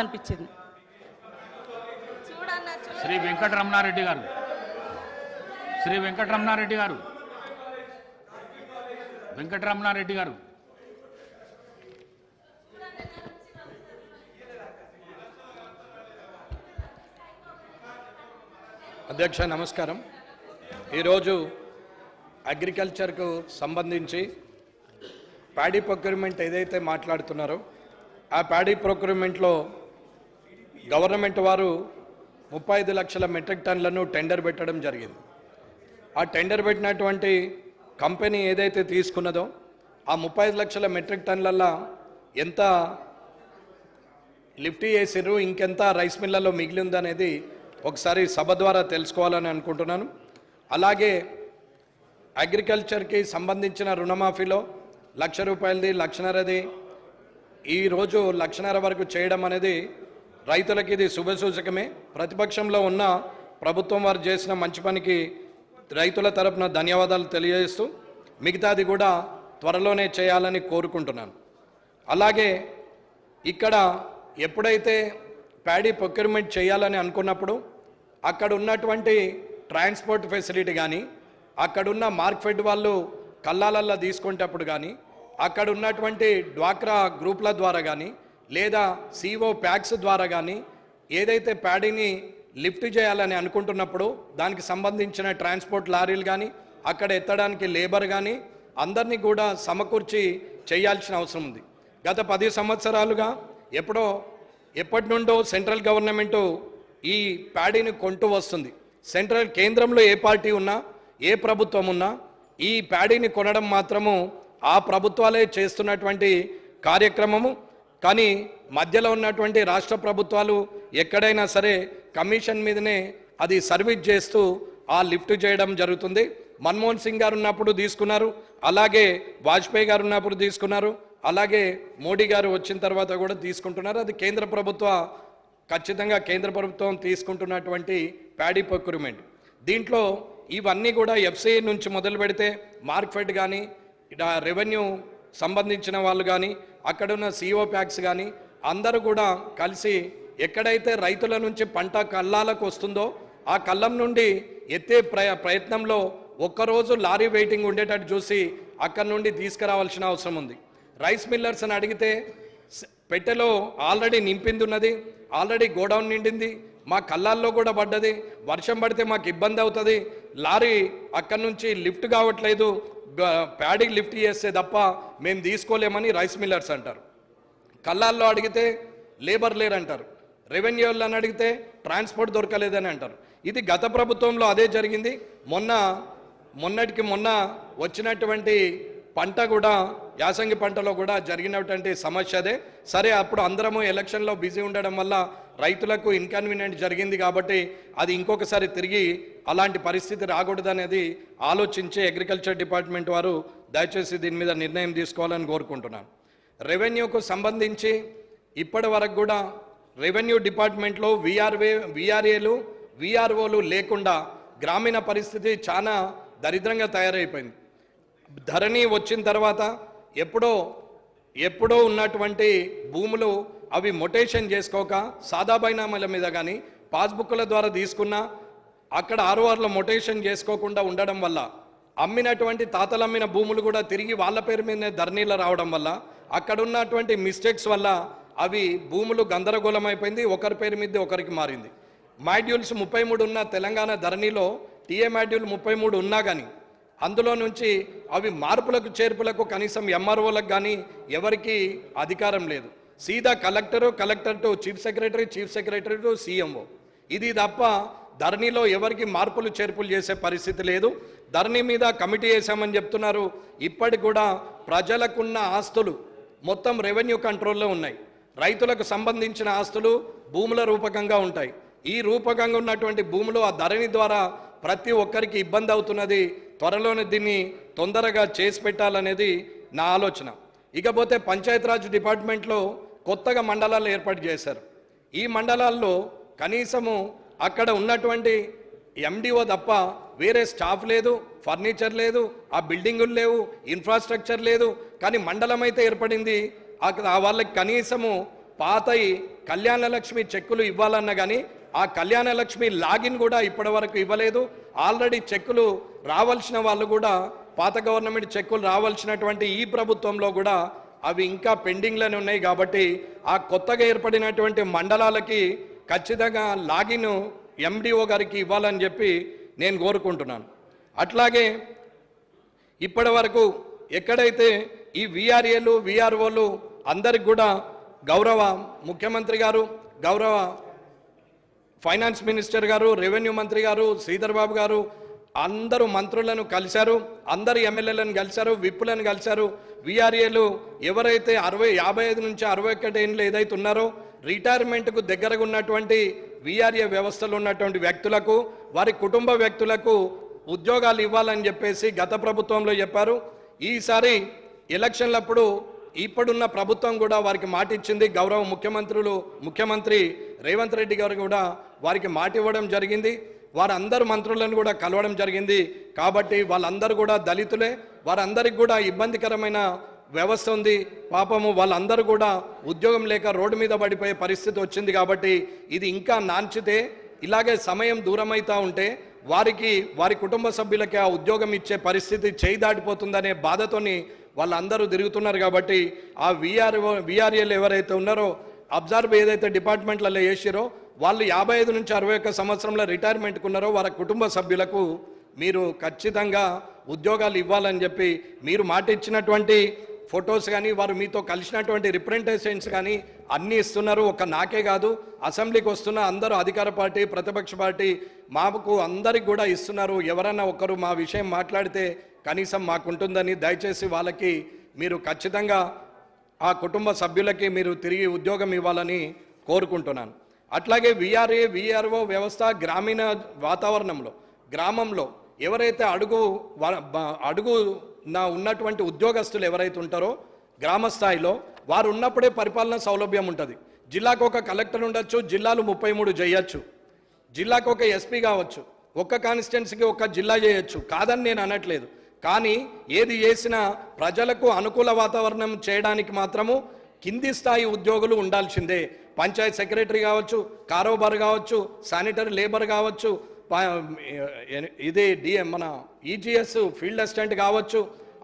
అనిపించింది. శ్రీ వెంకటరమణారెడ్డి గారు. శ్రీ వెంకటరమణారెడ్డి గారు. వెంకటరమణారెడ్డి గారు. అధ్యక్ష నమస్కారం. ఈరోజు అగ్రికల్చర్కు సంబంధించి ప్యాడీ ప్రొక్యూర్మెంట్ ఏదైతే మాట్లాడుతున్నారో ఆ ప్యాడీ ప్రొక్యూర్మెంట్లో గవర్నమెంట్ వారు ముప్పై ఐదు లక్షల మెట్రిక్ టన్లను టెండర్ పెట్టడం జరిగింది. ఆ టెండర్ పెట్టినటువంటి కంపెనీ ఏదైతే తీసుకున్నదో ఆ ముప్పై ఐదు లక్షల మెట్రిక్ టన్లల్లో ఎంత లిఫ్ట్ చేసిర్రు ఇంకెంత రైస్ మిల్లలో మిగిలి ఉందనేది ఒకసారి సభ ద్వారా తెలుసుకోవాలని అనుకుంటున్నాను. అలాగే అగ్రికల్చర్కి సంబంధించిన రుణమాఫీలో లక్ష రూపాయలది లక్షన్నరది ఈరోజు లక్షన్నర వరకు చేయడం అనేది రైతులకి ఇది శుభసూచకమే ప్రతిపక్షంలో ఉన్న ప్రభుత్వం వారు చేసిన మంచి పనికి రైతుల తరపున ధన్యవాదాలు తెలియజేస్తూ మిగతాది కూడా త్వరలోనే చేయాలని కోరుకుంటున్నాను. అలాగే ఇక్కడ ఎప్పుడైతే ప్యాడీ ప్రొక్యూర్మెంట్ చేయాలని అనుకున్నప్పుడు అక్కడ ఉన్నటువంటి ట్రాన్స్పోర్ట్ ఫెసిలిటీ కానీ అక్కడున్న మార్క్ఫెడ్ వాళ్ళు కల్లాలల్లో తీసుకునేటప్పుడు కానీ అక్కడ ఉన్నటువంటి డ్వాక్రా గ్రూప్ల ద్వారా కానీ లేదా సిఓ ప్యాక్స్ ద్వారా కానీ ఏదైతే ప్యాడీని లిఫ్ట్ చేయాలని అనుకుంటున్నప్పుడు దానికి సంబంధించిన ట్రాన్స్పోర్ట్ లారీలు కానీ అక్కడ ఎత్తడానికి లేబర్ కానీ అందరినీ కూడా సమకూర్చి చేయాల్సిన అవసరం ఉంది. గత పది సంవత్సరాలుగా ఎప్పుడో ఎప్పటి నుండో సెంట్రల్ గవర్నమెంట్ ఈ ప్యాడీని కొంటూ వస్తుంది. సెంట్రల్ కేంద్రంలో ఏ పార్టీ ఉన్నా ఏ ప్రభుత్వం ఉన్నా ఈ ప్యాడీని కొనడం మాత్రము ఆ ప్రభుత్వాలే చేస్తున్నటువంటి కార్యక్రమము. కానీ మధ్యలో ఉన్నటువంటి రాష్ట్ర ప్రభుత్వాలు ఎక్కడైనా సరే కమిషన్ మీదనే అది సర్వీస్ చేస్తూ ఆ లిఫ్ట్ చేయడం జరుగుతుంది. మన్మోహన్ సింగ్ గారు ఉన్నప్పుడు తీసుకున్నారు. అలాగే వాజ్పేయి గారు ఉన్నప్పుడు తీసుకున్నారు. అలాగే మోడీ గారు వచ్చిన తర్వాత కూడా తీసుకుంటున్నారు. అది కేంద్ర ప్రభుత్వ ఖచ్చితంగా కేంద్ర ప్రభుత్వం తీసుకుంటున్నటువంటి ప్యాడీ ప్రొక్యూర్మెంట్. దీంట్లో ఇవన్నీ కూడా ఎఫ్సిఐ నుంచి మొదలు పెడితే మార్క్ఫెడ్ కానీ రెవెన్యూ సంబంధించిన వాళ్ళు కానీ అక్కడున్న సిఓ ప్యాక్స్ కానీ అందరూ కూడా కలిసి ఎక్కడైతే రైతుల నుంచి పంట కళ్ళాలకు వస్తుందో ఆ కళ్ళం నుండి ఎత్తే ప్రయ ప్రయత్నంలో ఒక్కరోజు లారీ వెయిటింగ్ ఉండేటట్టు చూసి అక్కడి నుండి తీసుకురావాల్సిన అవసరం ఉంది. రైస్ మిల్లర్స్ అని అడిగితే పెట్టెలో ఆల్రెడీ నింపింది ఉన్నది ఆల్రెడీ గోడౌన్ నిండింది మా కళ్ళాల్లో కూడా పడ్డది వర్షం పడితే మాకు ఇబ్బంది అవుతుంది లారీ అక్కడి నుంచి లిఫ్ట్ కావట్లేదు ప్యాడీకి లిఫ్ట్ చేస్తే తప్ప మేము తీసుకోలేమని రైస్ మిల్లర్స్ అంటారు. కళ్ళాల్లో అడిగితే లేబర్ లేరంటారు. రెవెన్యూ వాళ్ళని అడిగితే ట్రాన్స్పోర్ట్ దొరకలేదని అంటారు. ఇది గత ప్రభుత్వంలో అదే జరిగింది. మొన్న మొన్నటికి మొన్న వచ్చినటువంటి పంట కూడా యాసంగి పంటలో కూడా జరిగినటువంటి సమస్య అదే. సరే అప్పుడు అందరము ఎలక్షన్లో బిజీ ఉండడం వల్ల రైతులకు ఇన్కన్వీనియంట్ జరిగింది కాబట్టి అది ఇంకొకసారి తిరిగి అలాంటి పరిస్థితి రాకూడదనేది ఆలోచించి అగ్రికల్చర్ డిపార్ట్మెంట్ వారు దయచేసి దీని మీద నిర్ణయం తీసుకోవాలని కోరుకుంటున్నాను. రెవెన్యూకు సంబంధించి ఇప్పటి వరకు కూడా రెవెన్యూ డిపార్ట్మెంట్లో విఆర్వే విఆర్ఏలు విఆర్ఓలు లేకుండా గ్రామీణ పరిస్థితి చాలా దరిద్రంగా తయారైపోయింది. ధరణి వచ్చిన తర్వాత ఎప్పుడో ఎప్పుడో ఉన్నటువంటి భూములు అవి మొటేషన్ చేసుకోక సాదాబైనామల మీద కానీ పాస్బుక్ల ద్వారా తీసుకున్నా అక్కడ ఆర్ఓఆర్లో మొటేషన్ చేసుకోకుండా ఉండడం వల్ల అమ్మినటువంటి తాతలు అమ్మిన భూములు కూడా తిరిగి వాళ్ళ పేరు మీదనే ధరణిలో రావడం వల్ల అక్కడ ఉన్నటువంటి మిస్టేక్స్ వల్ల అవి భూములు గందరగోళం అయిపోయింది ఒకరి పేరు మీద ఒకరికి మారింది. మాడ్యూల్స్ ముప్పై మూడు ఉన్న తెలంగాణ ధరణిలో టీఏ మాడ్యూల్ ముప్పై మూడు ఉన్నా కానీ అందులో నుంచి అవి మార్పులకు చేర్పులకు కనీసం ఎంఆర్ఓలకు కానీ ఎవరికి అధికారం లేదు. సీదా collector collector to chief secretary chief secretary to CMO ఇది తప్ప ధరణిలో ఎవరికి మార్పులు చేర్పులు చేసే పరిస్థితి లేదు. ధరణి మీద కమిటీ వేసామని చెప్తున్నారు. ఇప్పటికి కూడా ప్రజలకున్న ఆస్తులు మొత్తం రెవెన్యూ కంట్రోల్లో ఉన్నాయి. రైతులకు సంబంధించిన ఆస్తులు భూముల రూపకంగా ఉంటాయి. ఈ రూపకంగా ఉన్నటువంటి భూములు ఆ ధరణి ద్వారా ప్రతి ఒక్కరికి ఇబ్బంది అవుతున్నది త్వరలోనే దీన్ని తొందరగా చేసి పెట్టాలనేది నా ఆలోచన. ఇకపోతే పంచాయతీరాజ్ డిపార్ట్మెంట్లో కొత్తగా మండలాలు ఏర్పాటు చేశారు. ఈ మండలాల్లో కనీసము అక్కడ ఉన్నటువంటి ఎండిఓ తప్ప వేరే స్టాఫ్ లేదు ఫర్నిచర్ లేదు ఆ బిల్డింగులు లేవు ఇన్ఫ్రాస్ట్రక్చర్ లేదు కానీ మండలం అయితే ఏర్పడింది అక్కడ వాళ్ళకి కనీసము పాతయి కళ్యాణలక్ష్మి చెక్కులు ఇవ్వాలన్నా కానీ ఆ కళ్యాణ లక్ష్మి లాగిన్ కూడా ఇప్పటివరకు ఇవ్వలేదు. ఆల్రెడీ చెక్కులు రావాల్సిన వాళ్ళు కూడా పాత గవర్నమెంట్ చెక్కులు రావాల్సినటువంటి ఈ ప్రభుత్వంలో కూడా అవి ఇంకా పెండింగ్లోనే ఉన్నాయి కాబట్టి ఆ కొత్తగా ఏర్పడినటువంటి మండలాలకి ఖచ్చితంగా లాగిన్ ఎండిఓ గారికి ఇవ్వాలని చెప్పి నేను కోరుకుంటున్నాను. అట్లాగే ఇప్పటి వరకు ఎక్కడైతే ఈ విఆర్ఏలు విఆర్ఓలు అందరికి కూడా గౌరవ ముఖ్యమంత్రి గారు గౌరవ ఫైనాన్స్ మినిస్టర్ గారు రెవెన్యూ మంత్రి గారు శ్రీధర్ బాబు గారు అందరూ మంత్రులను కలిశారు అందరు ఎమ్మెల్యేలను కలిశారు విప్పులను కలిశారు. విఆర్ఏలు ఎవరైతే అరవై యాభై ఐదు నుంచి అరవై ఒకటి ఏళ్ళు ఏదైతే ఉన్నారో రిటైర్మెంట్కు దగ్గరగా ఉన్నటువంటి విఆర్ఏ వ్యవస్థలో ఉన్నటువంటి వ్యక్తులకు వారి కుటుంబ వ్యక్తులకు ఉద్యోగాలు ఇవ్వాలని చెప్పేసి గత ప్రభుత్వంలో చెప్పారు. ఈసారి ఎలక్షన్లప్పుడు ఇప్పుడున్న ప్రభుత్వం కూడా వారికి మాట ఇచ్చింది గౌరవ ముఖ్యమంత్రులు ముఖ్యమంత్రి రేవంత్ రెడ్డి గారు కూడా వారికి మాట ఇవ్వడం జరిగింది. వారందరు మంత్రులను కూడా కలవడం జరిగింది. కాబట్టి వాళ్ళందరూ కూడా దళితులే. వారందరికి కూడా ఇబ్బందికరమైన వ్యవస్థ ఉంది. పాపము వాళ్ళందరూ కూడా ఉద్యోగం లేక రోడ్డు మీద పడిపోయే పరిస్థితి వచ్చింది కాబట్టి ఇది ఇంకా నాంచితే ఇలాగే సమయం దూరమైతా ఉంటే వారికి వారి కుటుంబ సభ్యులకి ఆ ఉద్యోగం ఇచ్చే పరిస్థితి చేయి దాటిపోతుందనే బాధతోని వాళ్ళందరూ తిరుగుతున్నారు కాబట్టి ఆ విఆర్ఓ విఆర్ఏలు ఎవరైతే ఉన్నారో అబ్జర్వ్ ఏదైతే డిపార్ట్మెంట్లలో వేసారో వాళ్ళు యాభై ఐదు నుంచి అరవై ఒక్క సంవత్సరంలో రిటైర్మెంట్కి ఉన్నారో వారి కుటుంబ సభ్యులకు మీరు ఖచ్చితంగా ఉద్యోగాలు ఇవ్వాలని చెప్పి మీరు మాట ఇచ్చినటువంటి ఫొటోస్ కానీ వారు మీతో కలిసినటువంటి రిప్రజెంటేషన్స్ కానీ అన్నీ ఇస్తున్నారు. ఒక నాకే కాదు అసెంబ్లీకి వస్తున్న అందరూ అధికార పార్టీ ప్రతిపక్ష పార్టీ మాకు అందరికి కూడా ఇస్తున్నారు. ఎవరైనా ఒకరు మా విషయం మాట్లాడితే కనీసం మాకుంటుందని దయచేసి వాళ్ళకి మీరు ఖచ్చితంగా ఆ కుటుంబ సభ్యులకి మీరు తిరిగి ఉద్యోగం ఇవ్వాలని కోరుకుంటున్నాను. అట్లాగే విఆర్ఏ విఆర్ఓ వ్యవస్థ గ్రామీణ వాతావరణంలో గ్రామంలో ఎవరైతే అడుగు వ- అడుగు నా ఉన్నటువంటి ఉద్యోగస్తులు ఎవరైతే ఉంటారో గ్రామ స్థాయిలో వారు ఉన్నప్పుడే పరిపాలన సౌలభ్యం ఉంటుంది. జిల్లాకు ఒక కలెక్టర్ ఉండొచ్చు జిల్లాలు ముప్పై మూడు చేయొచ్చు. జిల్లాకు ఒక ఎస్పీ కావచ్చు ఒక్క కాన్స్టిట్యున్సీకి ఒక జిల్లా చేయొచ్చు. కాదని నేను అనట్లేదు. కానీ ఏది చేసినా ప్రజలకు అనుకూల వాతావరణం చేయడానికి మాత్రము కింది స్థాయి ఉద్యోగులు ఉండాల్సిందే. పంచాయత్ సెక్రటరీ కావచ్చు కారోబార్ కావచ్చు శానిటరీ లేబర్ కావచ్చు ఇది డిఎం మన ఈజీఎస్ ఫీల్డ్ అసిస్టెంట్ కావచ్చు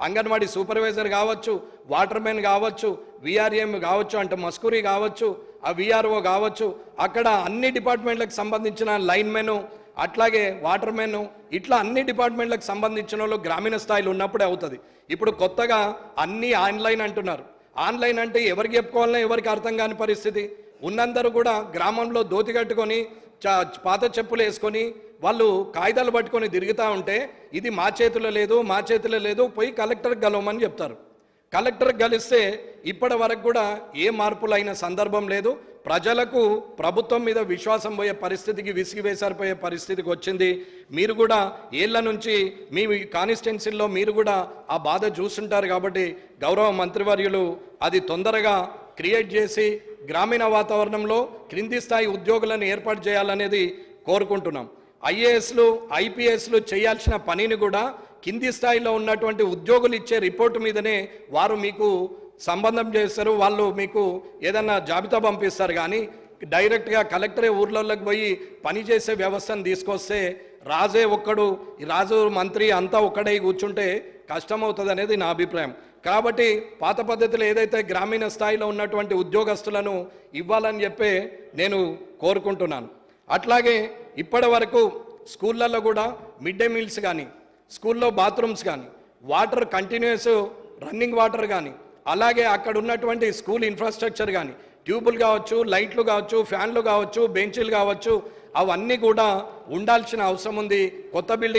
అంగన్వాడీ సూపర్వైజర్ కావచ్చు వాటర్ మెన్ కావచ్చు విఆర్ఎం కావచ్చు అంటే మస్కూరి కావచ్చు ఆ విఆర్ఓ కావచ్చు అక్కడ అన్ని డిపార్ట్మెంట్లకు సంబంధించిన లైన్మెను అట్లాగే వాటర్ మెన్ ఇట్లా అన్ని డిపార్ట్మెంట్లకు సంబంధించిన వాళ్ళు గ్రామీణ స్థాయిలో ఉన్నప్పుడే అవుతుంది. ఇప్పుడు కొత్తగా అన్నీ ఆన్లైన్ అంటున్నారు. ఆన్లైన్ అంటే ఎవరికి చెప్పుకోవాలన్నా ఎవరికి అర్థం కాని పరిస్థితి. ఉన్నందరూ కూడా గ్రామంలో దోతి కట్టుకొని పాత చెప్పులు వేసుకొని వాళ్ళు కాగితాలు పట్టుకొని తిరుగుతూ ఉంటే ఇది మా చేతిలో లేదు మా చేతిలో లేదు పోయి కలెక్టర్ గలవమని చెప్తారు. కలెక్టర్ గలిస్తే ఇప్పటి వరకు కూడా ఏ మార్పులైన సందర్భం లేదు. ప్రజలకు ప్రభుత్వం మీద విశ్వాసం పోయే పరిస్థితికి విసిగివేసారిపోయే పరిస్థితికి వచ్చింది. మీరు కూడా ఏళ్ళ నుంచి మీ కాన్స్టిట్యున్సీల్లో మీరు కూడా ఆ బాధ చూస్తుంటారు కాబట్టి గౌరవ మంత్రివర్యులు అది తొందరగా క్రియేట్ చేసి గ్రామీణ వాతావరణంలో క్రింది స్థాయి ఉద్యోగులను ఏర్పాటు చేయాలనేది కోరుకుంటున్నాం. ఐఏఎస్లు ఐపీఎస్లు చేయాల్సిన పనిని కూడా కింది స్థాయిలో ఉన్నటువంటి ఉద్యోగులు ఇచ్చే రిపోర్టు మీదనే వారు మీకు సంబంధం చేస్తారు వాళ్ళు మీకు ఏదన్నా జాబితా పంపిస్తారు కానీ డైరెక్ట్గా కలెక్టరే ఊర్లలోకి పోయి పని చేసే వ్యవస్థను తీసుకొస్తే రాజే ఒక్కడు ఈ రాజు మంత్రి అంతా ఒక్కడై కూర్చుంటే కష్టమవుతుంది అనేది నా అభిప్రాయం. కాబట్టి పాత పద్ధతిలో ఏదైతే గ్రామీణ స్థాయిలో ఉన్నటువంటి ఉద్యోగస్తులను ఇవ్వాలని చెప్పే నేను కోరుకుంటున్నాను. అట్లాగే ఇప్పటి వరకు స్కూళ్ళల్లో కూడా మిడ్ డే మీల్స్ కానీ స్కూల్లో బాత్రూమ్స్ కానీ వాటర్ కంటిన్యూస్ రన్నింగ్ వాటర్ కానీ అలాగే అక్కడ ఉన్నటువంటి స్కూల్ ఇన్ఫ్రాస్ట్రక్చర్ కానీ ట్యూబులు కావచ్చు లైట్లు కావచ్చు ఫ్యాన్లు కావచ్చు బెంచీలు కావచ్చు అవన్నీ కూడా ఉండాల్సిన అవసరం ఉంది. కొత్త బిల్డింగ్